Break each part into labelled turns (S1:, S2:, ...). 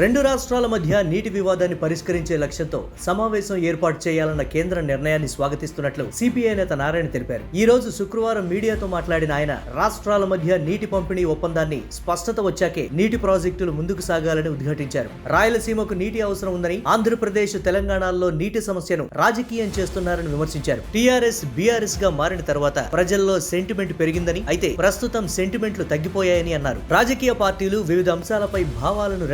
S1: రెండు రాష్ట్రాల మధ్య నీటి వివాదాన్ని పరిష్కరించే లక్ష్యంతో సమావేశం ఏర్పాటు చేయాలన్న కేంద్ర నిర్ణయాన్ని స్వాగతిస్తున్నట్లు సిపిఐ నేత నారాయణ తెలిపారు. ఈ రోజు శుక్రవారం మీడియాతో మాట్లాడిన ఆయన రాష్ట్రాల మధ్య నీటి పంపిణీ ఒప్పందాన్ని స్పష్టత వచ్చాకే నీటి ప్రాజెక్టులు ముందుకు సాగాలని ఉద్ఘాటించారు. రాయలసీమకు నీటి అవసరం ఉందని ఆంధ్రప్రదేశ్ తెలంగాణలో నీటి సమస్యను రాజకీయం చేస్తున్నారని విమర్శించారు. టీఆర్ఎస్ బీఆర్ఎస్గా మారిన తర్వాత ప్రజల్లో సెంటిమెంట్ పెరిగిందని అయితే ప్రస్తుతం సెంటిమెంట్లు తగ్గిపోయాయని అన్నారు. రాజకీయ పార్టీలు వివిధ అంశాలపై భావాలను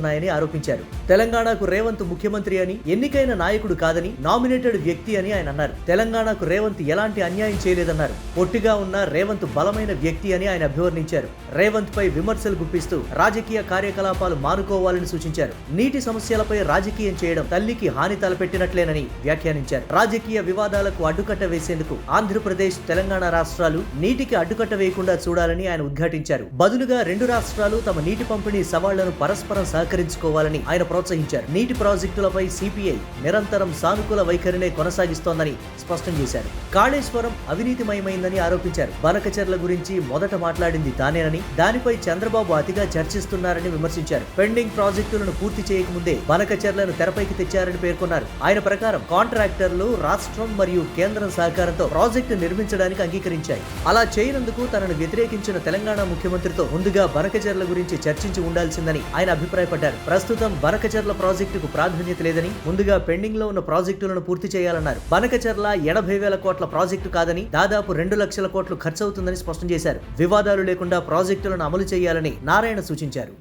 S1: చేస్తున్నాయని ఆరోపించారు. తెలంగాణకు రేవంత్ ముఖ్యమంత్రి అని ఎన్నికైన నాయకుడు కాదని నామినేటెడ్ వ్యక్తి అని ఆయన అన్నారు. తెలంగాణకు రేవంత్ ఎలాంటి అన్యాయం చేయలేదన్నారు. పొట్టిగా ఉన్న రేవంత్ బలమైన వ్యక్తి అని ఆయన అభివర్ణించారు. రేవంత్ పై విమర్శలు గుప్పిస్తూ రాజకీయ కార్యకలాపాలు మానుకోవాలని సూచించారు. నీటి సమస్యలపై రాజకీయం చేయడం తల్లికి హాని తలపెట్టినట్లేనని వ్యాఖ్యానించారు. రాజకీయ వివాదాలకు అడ్డుకట్ట వేసేందుకు ఆంధ్రప్రదేశ్ తెలంగాణ రాష్ట్రాలు నీటికి అడ్డుకట్ట వేయకుండా చూడాలని ఆయన ఉద్ఘాటించారు. బదులుగా రెండు రాష్ట్రాలు తమ నీటి పంపిణీ సవాళ్ళను పరస్పరం సహకరించుకోవాలని ఆయన ప్రోత్సహించారు. నీటి ప్రాజెక్టులపై సిపిఐ నిరంతరం సానుకూల వైఖరినే కొనసాగిస్తోందని స్పష్టం చేశారు. కాళేశ్వరం అవినీతిమయమైందని ఆరోపించారు. బనకచర్ల గురించి మొదట మాట్లాడింది తానేనని దానిపై చంద్రబాబు అతిగా చర్చిస్తున్నారని విమర్శించారు. పెండింగ్ ప్రాజెక్టులను పూర్తి చేయకముందే బనకచర్లను తెరపైకి తెచ్చారని పేర్కొన్నారు. ఆయన ప్రకారం కాంట్రాక్టర్లు రాష్ట్రం మరియు కేంద్రం సహకారంతో ప్రాజెక్టు నిర్మించడానికి అంగీకరించాయి. అలా చేయనందుకు తనను వ్యతిరేకించిన తెలంగాణ ముఖ్యమంత్రితో ముందుగా బనకచర్ల గురించి చర్చించి ఉండాల్సిందని ఆయన అభిప్రాయపడ్డారు. ప్రస్తుతం బనకచర్ల ప్రాజెక్టుకు ప్రాధాన్యత లేదని ముందుగా పెండింగ్లో ఉన్న ప్రాజెక్టులను పూర్తి చేయాలన్నారు. బనకచర్ల ఎనభై వేల కోట్ల ప్రాజెక్టు కాదని దాదాపు రెండు లక్షల కోట్లు ఖర్చవుతుందని స్పష్టం చేశారు. వివాదాలు లేకుండా ప్రాజెక్టులను అమలు చేయాలని నారాయణ సూచించారు.